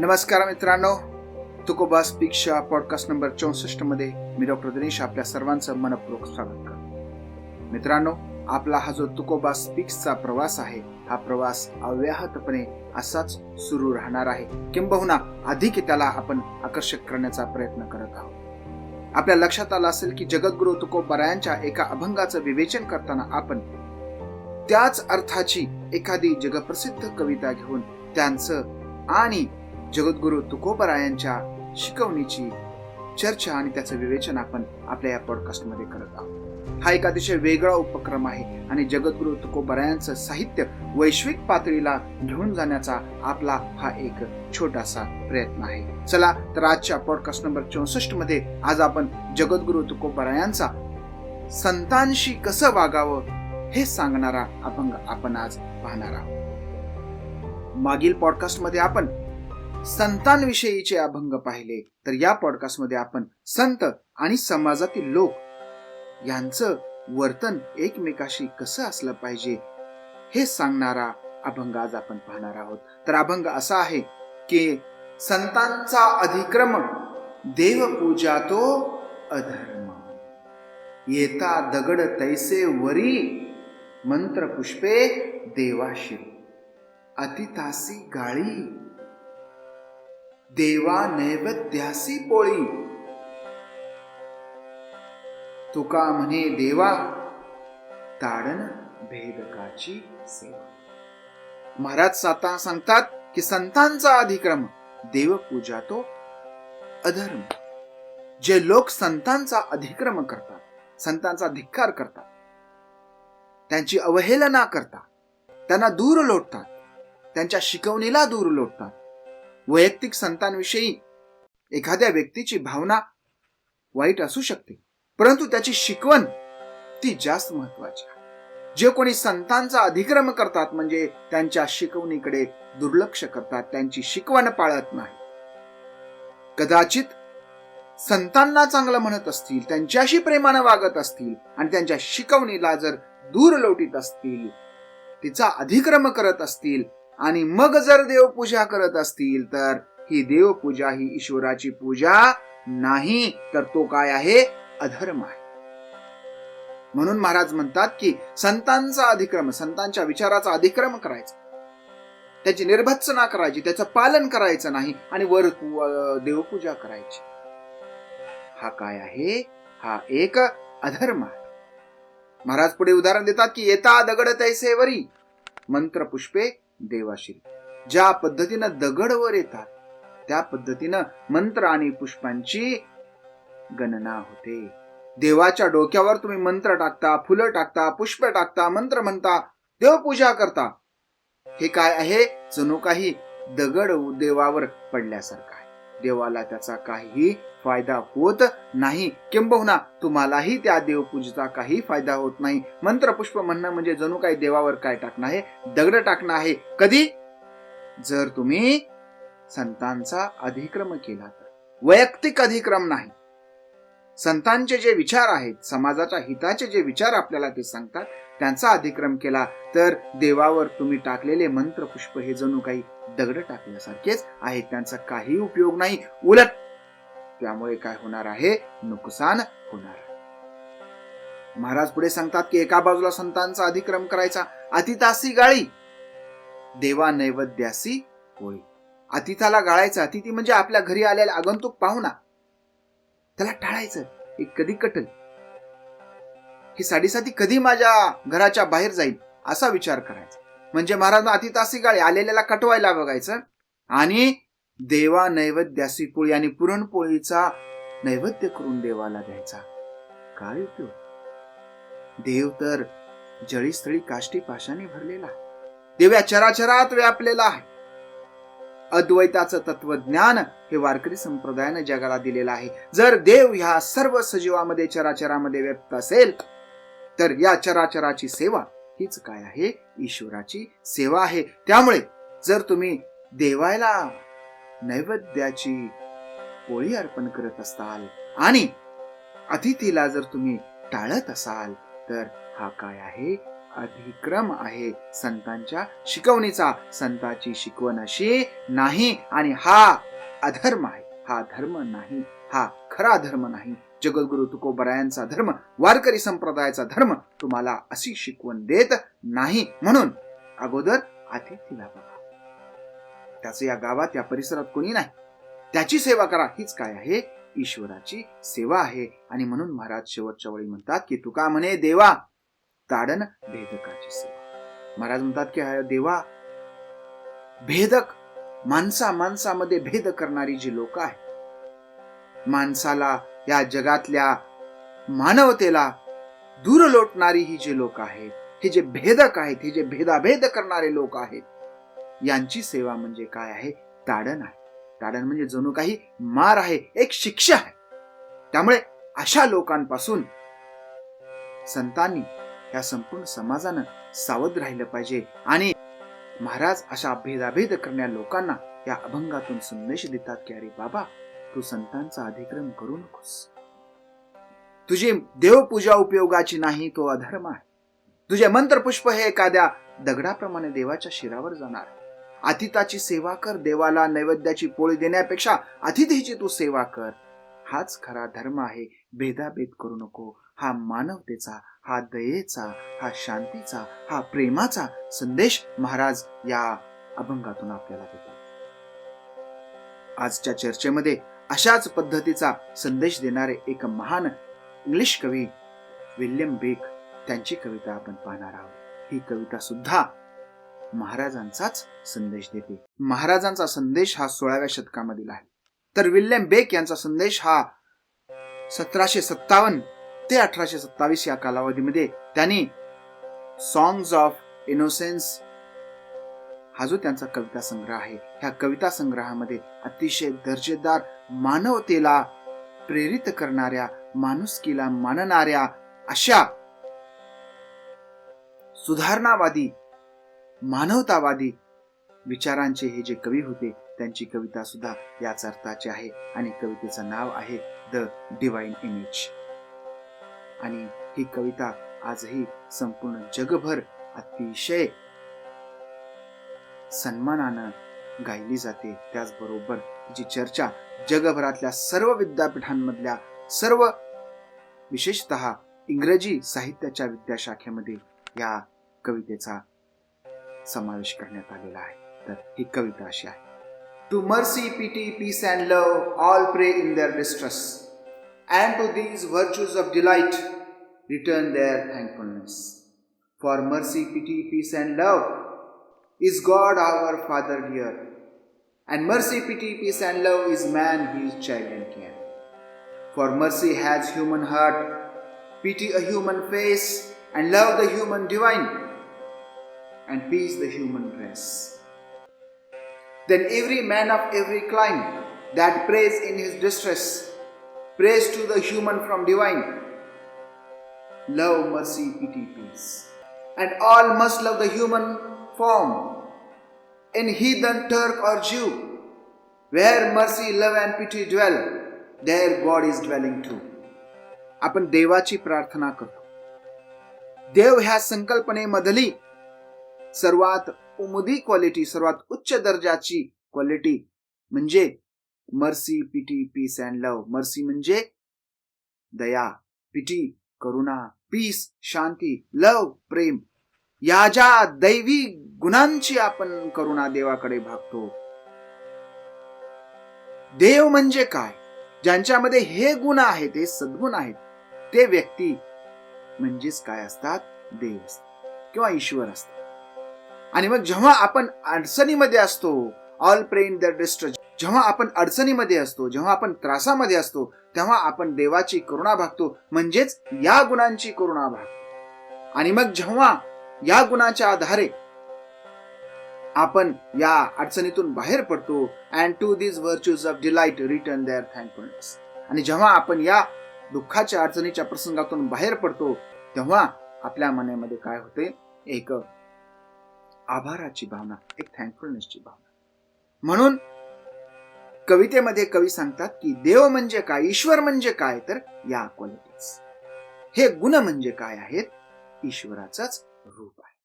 नमस्कार मित्रांनो. तुकोबास स्पीकच्या पॉडकास्ट नंबर चौसष्टमध्ये मी डॉक्टर दिनेश आपल्या सर्वांचं मनपूर्वक स्वागत करतो. मित्रांनो आपला हा जो तुकोबास पिक्सचा प्रवास आहे हा प्रवास अव्याहतपणे असाच सुरू राहणार आहे. किंबहुना अधिक त्याला आपण आकर्षक करण्याचा प्रयत्न करत आहोत. आपल्या लक्षात आलं असेल की जगद्गुरु तुकोबरायांच्या एका अभंगाचं विवेचन करताना आपण त्याच अर्थाची एखादी जगप्रसिद्ध कविता घेऊन त्यांचं आणि जगद्गुरु तुकोबरायांच्या शिकवणीची चर्चा आणि त्याचं विवेचन आपण आपल्या या पॉडकास्टमध्ये करत आहोत. हा एक अतिशय वेगळा उपक्रम आहे आणि जगद्गुरु तुकोबरायांचं साहित्य वैश्विक पातळीला घेऊन जाण्याचा आपला हा एक छोटासा प्रयत्न आहे. चला तर आजच्या पॉडकास्ट नंबर चौसष्टमध्ये आज आपण जगद्गुरु तुकोबरायांचा संतांशी कसं वागावं हे सांगणारा अभंग आपण आज पाहणार आहोत. मागील पॉडकास्टमध्ये आपण संतांविषयीचे अभंग पाहिले तर या पॉडकास्टमध्ये आपण संत आणि समाजातील लोक यांचं वर्तन एकमेकाशी कसं असलं पाहिजे हे सांगणारा अभंग आज आपण पाहणार आहोत. तर अभंग असा आहे की संतांचा अधिक्रम देवपूजा तो अधर्म. येता दगड तैसे वरी मंत्र पुष्पे देवाशी अतितासी गाळी देवा नैवेद्यासी पोळी. तुका म्हणे देवा ताडण भेदकाची सेवा. महाराज साता सांगतात की संतांचा अधिक्रम देवपूजा तो अधर्म. जे लोक संतांचा अधिक्रम करतात संतांचा धिक्कार करतात त्यांची अवहेलना करतात त्यांना दूर लोटतात त्यांच्या शिकवणीला दूर लोटतात वैयक्तिक संतांविषयी एखाद्या व्यक्तीची भावना वाईट असू शकते. परंतु त्याची शिकवण ती जास्त महत्वाची आहे. जे कोणी संतांचा अधिक्रम करतात म्हणजे त्यांच्या शिकवणीकडे दुर्लक्ष करतात त्यांची शिकवण पाळत नाही. कदाचित संतांना चांगलं म्हणत असतील त्यांच्याशी प्रेमानं वागत असतील आणि त्यांच्या शिकवणीला जर दूर लोटीत असतील तिचा अधिक्रम करत असतील आणि मग जर देवपूजा करत असतील तर ही देवपूजा ही ईश्वराची पूजा नाही तर तो काय आहे? अधर्म आहे. म्हणून महाराज म्हणतात की संतांचा अधिक्रम संतांच्या विचाराचा अधिक्रम करायचा. त्याची निर्भत्सना करायची त्याचं पालन करायचं नाही आणि वर देवपूजा करायची. हा काय आहे? हा एक अधर्म आहे. महाराज पुढे उदाहरण देतात की येता दगड तैसेवरी मंत्र पुष्पे देवाशी. ज्या पद्धतीनं दगड वर येतात त्या पद्धतीनं मंत्र आणि पुष्पांची गणना होते. देवाच्या डोक्यावर तुम्ही मंत्र टाकता फुलं टाकता पुष्प टाकता मंत्र म्हणता देवपूजा करता. हे काय आहे? जणू काही दगड देवावर पडल्यासारखं आहे. देवाला त्याचा काही फायदा होत नाही. किंबहुना तुम्हालाही त्या देवपूजेचा काही फायदा होत नाही. मंत्र पुष्प म्हणणं म्हणजे जणू काही देवावर काय टाकणं आहे? दगड टाकणं आहे. कधी? जर तुम्ही संतांचा अधिक्रम केला तर. वैयक्तिक अधिक्रम नाही. संतांचे जे विचार आहेत समाजाच्या हिताचे जे विचार आपल्याला ते सांगतात त्यांचा अधिक्रम केला तर देवावर तुम्ही टाकलेले मंत्र पुष्प हे जणू काही दगड टाकण्यासारखेच आहेत. त्यांचा काही उपयोग नाही. उलट त्यामुळे काय होणार आहे? नुकसान होणार. महाराज पुढे सांगतात की एका बाजूला संतांचा अधिक्रम करायचा. अतितासी गाळी. देवा नैवेद्यासी होळी अतिथाला गाळायचं. अतिथी म्हणजे आपल्या घरी आलेला आगंतुक पाहुणा. त्याला टाळायचं. एक कधी कटल. ही साडेसाती कधी माझ्या घराच्या बाहेर जाईल? असा विचार करायचा. म्हणजे महाराज अतितासी गाळी आलेल्याला कटवायला बघायचं. आणि देवा नैवेद्यासी पोळी आणि पुरणपोळीचा नैवेद्य करून देवाला द्यायचा. काय उपयोग? देव तर जळीस्थळी काष्टी पाशाने भरलेला देव या चराचरात व्यापलेला आहे. अद्वैताचं तत्वज्ञान हे वारकरी संप्रदायाने जगाला दिलेलं आहे. जर देव ह्या सर्व सजीवामध्ये चराचरामध्ये व्यक्त असेल तर या चराचराची सेवा हीच काय आहे? ईश्वराची सेवा आहे. त्यामुळे जर तुम्ही देवायला नैवेद्याची पोळी अर्पण करत असाल आणि अतिथीला जर तुम्ही टाळत असाल तर हा काय आहे? अधिक्रम आहे. संतांच्या शिकवणीचा. संताची शिकवण अशी नाही आणि हा अधर्म आहे. हा धर्म नाही. हा खरा धर्म नाही. जगद्गुरु तुकोबरायांचा धर्म वारकरी संप्रदायाचा धर्म तुम्हाला अशी शिकवण देत नाही म्हणून अगोदर अतिथीला बघा. त्याचं या गावात या परिसरात कोणी नाही. त्याची सेवा करा हीच काय आहे? ईश्वराची सेवा आहे. आणि म्हणून महाराज शेवटच्या वेळी म्हणतात की तुका म्हणे देवा ताडन भेदकाची सेवा. महाराज म्हणतात की देवा भेदक माणसा माणसामध्ये भेद करणारी जी लोक आहेत माणसाला या जगातल्या मानवतेला दूर लोटणारी ही जे लोक आहेत हे जे भेदक आहेत हे जे भेदाभेद करणारे लोक आहेत यांची सेवा म्हणजे काय आहे? ताडण आहे. ताडण म्हणजे जणू काही मार आहे एक शिक्षा आहे. त्यामुळे अशा लोकांपासून संतांनी या संपूर्ण समाजानं सावध राहिलं पाहिजे आणि महाराज अशा भेदाभेद करण्या लोकांना या अभंगातून संदेश देतात की अरे बाबा तू संतांचा अधिक्रम करू नकोस. तुझी देवपूजा उपयोगाची नाही तो अधर्म आहे. तुझे मंत्रपुष्प हे एखाद्या दगडाप्रमाणे देवाच्या शिरावर जाणार. अतिथाची सेवा कर देवाला नैवेद्याची पोळी देण्यापेक्षा अतिथीची तू सेवा कर. हाच खरा धर्म आहे भेदाभेद करू नको. हा मानवतेचा हा दयेचा हा शांतीचा हा प्रेमाचा संदेश महाराज या अभंगातून आपल्याला देतात. आजच्या चर्चेमध्ये अशाच पद्धतीचा संदेश देणारे एक महान इंग्लिश कवी विल्यम बेक त्यांची कविता आपण पाहणार आहोत. ही कविता सुद्धा महाराजांचाच संदेश देते. महाराजांचा संदेश हा सोळाव्या शतकामधील आहे. तर विल्यम बेक यांचा संदेश हा सतराशे सत्तावन्न ते अठराशे सत्तावीस या कालावधीमध्ये त्यांनी सॉंग्स ऑफ इनोसेन्स हा जो त्यांचा कविता संग्रह आहे ह्या कविता संग्रहामध्ये अतिशय दर्जेदार मानवतेला प्रेरित करणाऱ्या माणुसकीला मानणाऱ्या अशा सुधारणावादी मानवतावादी विचारांचे हे जे कवी होते त्यांची कविता सुद्धा याच अर्थाची आहे आणि कवितेचं नाव आहे द डिवाइन इमेज आणि ही कविता आजही संपूर्ण जगभर अतिशय सन्मानानं गायली जाते. त्याचबरोबर जी चर्चा जगभरातल्या सर्व विद्यापीठांमधल्या सर्व विशेषत इंग्रजी साहित्याच्या विद्याशाखेमध्ये या कवितेचा समावेश करण्यात आलेला आहे. तर ही कविता अशी आहे. To mercy pity peace and love all pray in their distress and to these virtues of delight return their thankfulness for mercy pity peace and love is God our father dear And mercy, pity, peace, and love is man his child and care. For mercy has human heart, pity a human face, and love the human divine, and peace the human race. Then every man of every clime that prays in his distress, prays to the human from divine. Love, mercy, pity, peace. And all must love the human form in heathen Turk or Jew. Where mercy, love, and pity dwell, there God is dwelling too. आपण देवाची प्रार्थना करतो देव ह्या संकल्पनेमधली सर्वात उमुदी quality सर्वात उच्च दर्जाची quality म्हणजे mercy pity peace and love mercy म्हणजे दया पिटी करुणा पीस शांती लव प्रेम या ज्या दैवी गुणांची आपण करुणा देवाकडे भागतो. देव म्हणजे काय? ज्यांच्यामध्ये हे गुण आहेत हे सद्गुण आहेत ते व्यक्ती म्हणजेच काय असतात? देव असतात किंवा ईश्वर असतात. आणि मग जेव्हा आपण अडचणीमध्ये असतो ऑल प्रेन द डिस्ट जेव्हा आपण अडचणीमध्ये असतो जेव्हा आपण त्रासामध्ये असतो तेव्हा आपण देवाची करुणा भागतो म्हणजेच या गुणांची करुणा भागतो. आणि मग जेव्हा या गुणाच्या आधारे आपण या अडचणीतून बाहेर पडतो and to this virtues of delight return their thankfulness आणि जेव्हा आपण या दुःखाच्या अडचणीच्या प्रसंगातून बाहेर पडतो तेव्हा आपल्या मनामध्ये काय होते? एक आभाराची भावना एक थँकफुलनेसची भावना. म्हणून कवितेमध्ये कवी सांगतात की देव म्हणजे काय ईश्वर म्हणजे काय? तर या क्वालिटीज हे गुण म्हणजे काय आहेत? ईश्वराचाच रूप आहे.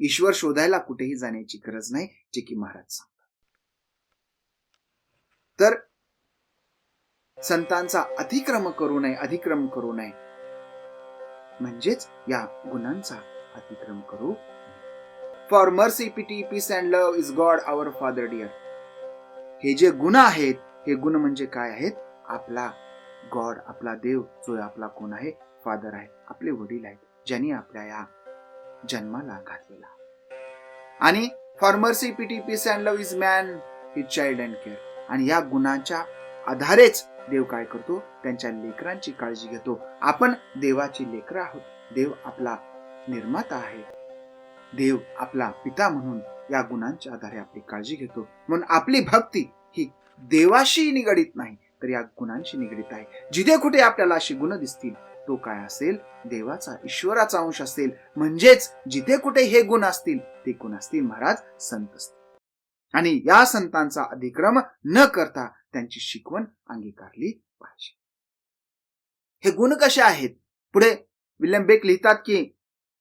ईश्वर शोधायला कुठेही जाण्याची गरज नाही जे की महाराज सांगतात. तर संतांचा अतिक्रम करू नये अतिक्रम करू नये. म्हणजेच या गुणांचा अतिक्रम करू for mercy pity peace and love is God our father dear हे जे गुण आहेत हे गुण म्हणजे काय आहेत? आपला गॉड आपला देव जो आपला कोण आहे? फादर आहे. आपले वडील आहेत. ज्यांनी आपल्या या जन्माला घातलेला. आणि for mercy pity peace and love is man his child and care आणि या गुणांच्या आधारेच देव काय करतो? त्यांच्या लेकरांची काळजी घेतो. आपण देवाची लेकरं आहोत. देव आपला निर्माता आहे. देव आपला पिता म्हणून या गुणांच्या आधारे आपली काळजी घेतो. म्हणून आपली भक्ती ही देवाशी निगडीत नाही तर या गुणांशी निगडीत आहे. जिथे कुठे आपल्याला अशी गुण दिसतील तो काय असेल? देवाचा ईश्वराचा अंश असेल. म्हणजेच जिथे कुठे हे गुण असतील ते गुण असतील महाराज संत असतील. आणि या संतांचा अधिक्रम न करता त्यांची शिकवण अंगीकारली पाहिजे. हे गुण कसे आहेत? पुढे विल्यम बेक लिहितात की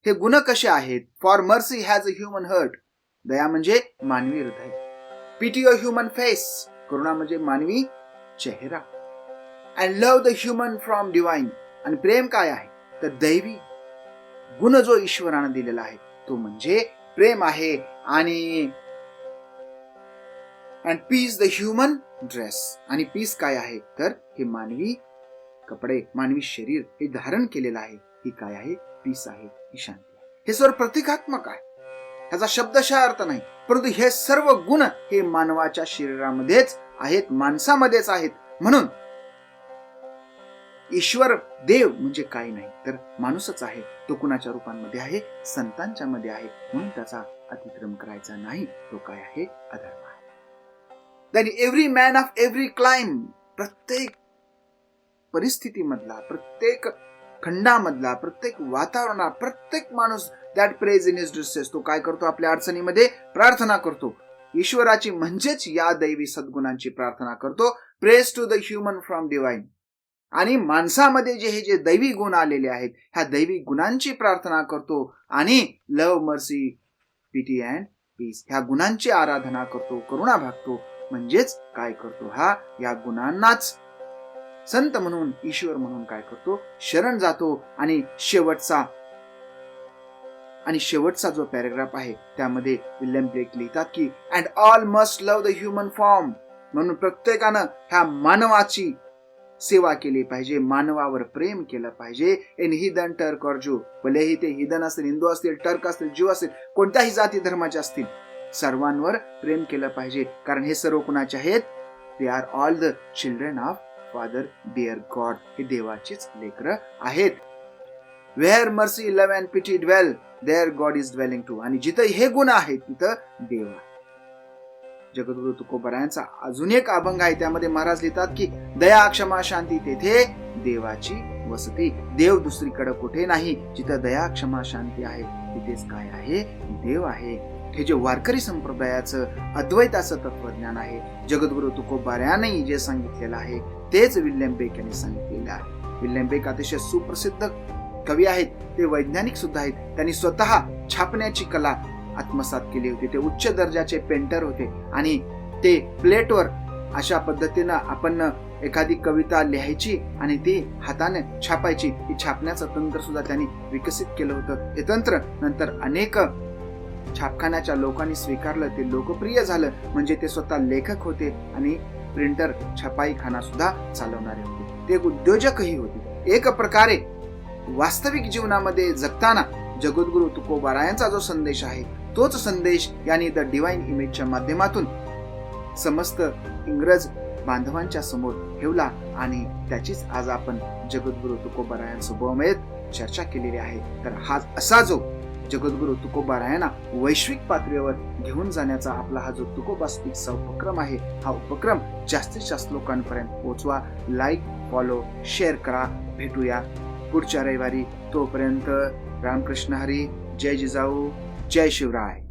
हे गुण कसे आहेत? For mercy has a human heart दया म्हणजे मानवी हृदय. पीटी अ ह्युमन फेस करुणा म्हणजे मानवी चेहरा. And love the human from divine आणि प्रेम काय आहे? तर दैवी गुण जो ईश्वरानं दिलेला आहे तो म्हणजे प्रेम आहे आणि and peace the human dress आणि पीस काय आहे? तर हे मानवी कपडे मानवी शरीर हे धारण केलेलं आहे. ही काय आहे? पीस आहे ही शांती आहे. हे सर्व प्रतिकात्मक आहे. ह्याचा शब्दशः अर्थ नाही. परंतु हे सर्व गुण हे मानवाच्या शरीरामध्येच आहेत माणसामध्येच आहेत. म्हणून ईश्वर देव म्हणजे काही नाही तर माणूसच आहे तो कुणाच्या रूपांमध्ये आहे? संतांच्या मध्ये आहे. म्हणून त्याचा अतिक्रम करायचा नाही. तो काय आहे? अधर्म आहे. Then every man of every clime प्रत्येक परिस्थितीमधला प्रत्येक खंडामधला प्रत्येक वातावरणात प्रत्येक माणूस that prays in his distress तो काय करतो? आपल्या अडचणीमध्ये प्रार्थना करतो. ईश्वराची म्हणजेच या दैवी सद्गुणांची प्रार्थना करतो. Prays to the human from divine आणि माणसामध्ये जे हे जे दैवी गुण आलेले आहेत ह्या दैवी गुणांची प्रार्थना करतो आणि love mercy pity and peace ह्या गुणांची आराधना करतो करुणा भागतो. म्हणजेच काय करतो हा? या गुणांनाच संत म्हणून ईश्वर म्हणून काय करतो? शरण जातो आणि शेवटचा आणि शेवटचा जो पॅरेग्राफ आहे त्यामध्ये विल्यम ब्लेक लिहितात की and all must love the human form म्हणून प्रत्येकानं ह्या मानवाची सेवा केली पाहिजे मानवावर प्रेम केलं पाहिजे. In heathen Turk or Jew भलेही ते हिदन असतील हिंदू असतील टर्क असतील ज्यू असतील कोणत्याही जाती धर्माचे असतील सर्वांवर प्रेम केलं पाहिजे. कारण हे सर्व कुणाचे आहेत? They are all the children of father dear God हे देवाचीच लेकर आहेत. Where mercy love and pity dwell there God is dwelling too आणि जिथं हे गुण आहेत तिथं देव आहे. जगद्गुरु तुकोबऱ्यांचा अजून एक अभंग आहे. त्यामध्ये महाराज लिहितात की दया क्षमा शांती तेथे देवाची वसती. देव दुसरीकडे कुठे नाही. जिथं दया क्षमा शांती आहे तिथेच काय आहे? देव आहे. हे जे वारकरी संप्रदायाचं अद्वैताचं तत्वज्ञान आहे जगद्गुरु तुकोबाऱ्याने जे सांगितलेलं आहे तेच विल्यम बेक यांनी सांगितलेलं आहे. विल्यम बेक अतिशय सुप्रसिद्ध कवी आहेत. ते वैज्ञानिक सुद्धा आहेत. त्यांनी स्वतः छापण्याची कला आत्मसात केली होती. ते उच्च दर्जाचे पेंटर होते. आणि ते प्लेटवर अशा पद्धतीनं आपण एखादी कविता लिहायची आणि ती हाताने छापायची ती छापण्याचं तंत्र सुद्धा त्यांनी विकसित केलं होतं. हे तंत्र नंतर अनेक छापखान्याच्या लोकांनी स्वीकारलं. ते लोकप्रिय झालं. म्हणजे ते स्वतः लेखक होते आणि प्रिंटर छपाईखाना सुद्धा चालवणारे होते. ते उद्योजकही होते. एक प्रकारे वास्तविक जीवनामध्ये जगताना जगद्गुरु तुकोबारायांचा जो संदेश आहे तोच संदेश यांनी द डिवाइन इमेजच्या माध्यमातून समस्त इंग्रज बांधवांच्या समोर ठेवला आणि त्याचीच आज आपण जगद्गुरु तुकोबारायांसोबत चर्चा केलेली आहे. तर हा असा जो जगद्गुरु तुकोबारायांना वैश्विक पातळीवर घेऊन जाण्याचा आपला हा जो तुकोबा स्पीकचा उपक्रम आहे हा उपक्रम जास्तीत जास्त लोकांपर्यंत पोहोचवा. लाईक फॉलो शेअर करा. भेटूया पुढच्या रविवारी. तोपर्यंत रामकृष्ण हरी. जय जिजाऊ. जय शिवराय